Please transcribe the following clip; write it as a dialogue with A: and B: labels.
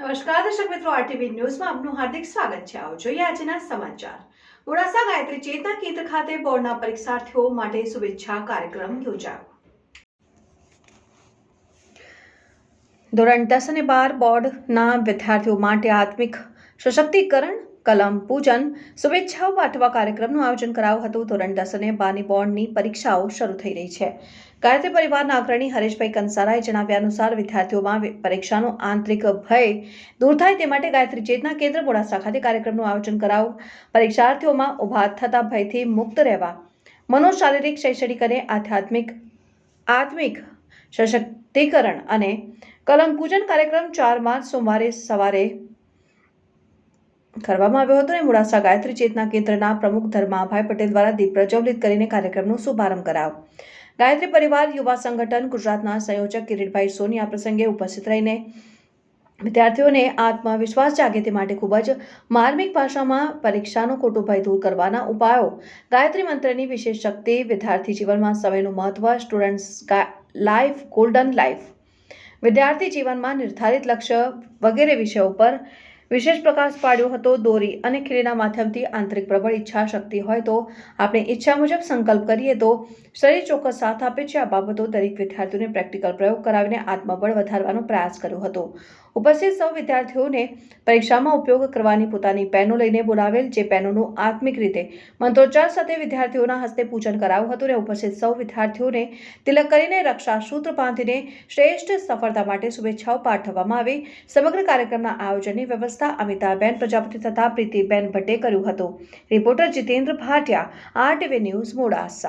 A: નમસ્કાર, દર્શક મિત્રો, આરટીવી ન્યૂઝમાં આપનું હાર્દિક સ્વાગત છે. આવો જોઈએ આજના સમાચાર. મોડાસા ગાયત્રી ચેતના કેન્દ્ર ખાતે બોર્ડના પરીક્ષાર્થીઓ માટે શુભેચ્છા કાર્યક્રમ યોજાયો. ધોરણ દસ અને બાર બોર્ડના વિદ્યાર્થીઓ માટે આત્મિક સશક્તિકરણ કલમ, પૂજન, શુભેચ્છાઓ પાઠવા કાર્યક્રમનું આયોજન કરાયું હતું. ધોરણ દસ અને બારની બોર્ડની પરીક્ષાઓ શરૂ થઈ રહી છે. ગાયત્રી પરિવારના અગ્રણી હરેશભાઈ કંસારાએ જણાવ્યા અનુસાર વિદ્યાર્થીઓમાં પરીક્ષાનો આંતરિક ભય દૂર થાય તે માટે ગાયત્રી ચેતના કેન્દ્ર મોડાસા ખાતે કાર્યક્રમનું આયોજન કરાયું. પરીક્ષાર્થીઓમાં ઊભા થતા ભયથી મુક્ત રહેવા, મનોશારીરિક શૈક્ષણિક અને આધ્યાત્મિક, આત્મિક સશક્તિકરણ અને કલમ, પૂજન કાર્યક્રમ ચાર માર્ચ સોમવારે સવારે કરવામાં આવ્યો હતો અને મોડાસા ગાયત્રી ચેતના કેન્દ્રના પ્રમુખ ધર્માભાઈ પટેલ દ્વારા દીપ પ્રજ્વલિત કરીને કાર્યક્રમનો શુભારંભ કરાયો. ગાયત્રી પરિવાર, યુવા સંગઠન, ગુજરાતના સંયોજક કિરીટભાઈ સોની આ પ્રસંગે ઉપસ્થિત રહીને વિદ્યાર્થીઓને આત્મવિશ્વાસ જાગે તે માટે ખૂબ જ માર્મિક ભાષામાં પરીક્ષાનો ખોટો ભય દૂર કરવાના ઉપાયો, ગાયત્રી મંત્રની વિશેષ શક્તિ, વિદ્યાર્થી જીવનમાં સમયનું મહત્વ, સ્ટુડન્ટ્સ લાઈફ, ગોલ્ડન લાઈફ, વિદ્યાર્થી જીવનમાં નિર્ધારિત લક્ષ્ય વગેરે વિષયો પર વિશેષ પ્રકાશ પાડ્યો હતો દોરી અને ખીલીના માધ્યમથી આંતરિક પ્રબળ ઈચ્છા શક્તિ હોય તો આપણે ઈચ્છા મુજબ સંકલ્પ કરીએ તો શરીર ચોક્કસ સાથ આપે છે. આ બાબતો દરેક વિદ્યાર્થીઓને પ્રેક્ટિકલ પ્રયોગ કરાવીને આત્મબળ વધારવાનો પ્રયાસ કર્યો હતો. ઉપસ્થિત સૌ વિદ્યાર્થીઓને પરીક્ષામાં ઉપયોગ કરવાની પોતાની પેનો લઈને બોલાવેલ, જે પેનોનું આત્મિક રીતે મંત્રોચ્ચાર સાથે વિદ્યાર્થીઓના હસ્તે પૂજન કરાવ્યું હતું અને ઉપસ્થિત સૌ વિદ્યાર્થીઓને તિલક કરીને રક્ષા સૂત્ર બાંધીને શ્રેષ્ઠ સફળતા માટે શુભેચ્છાઓ પાઠવવામાં આવી. સમગ્ર કાર્યક્રમના આયોજનની વ્યવસ્થા અમિતાબેન પ્રજાપતિ તથા પ્રીતિબેન ભટ્ટે કર્યું હતું. Reporter Jitendra Bhatia RTV news Modasa.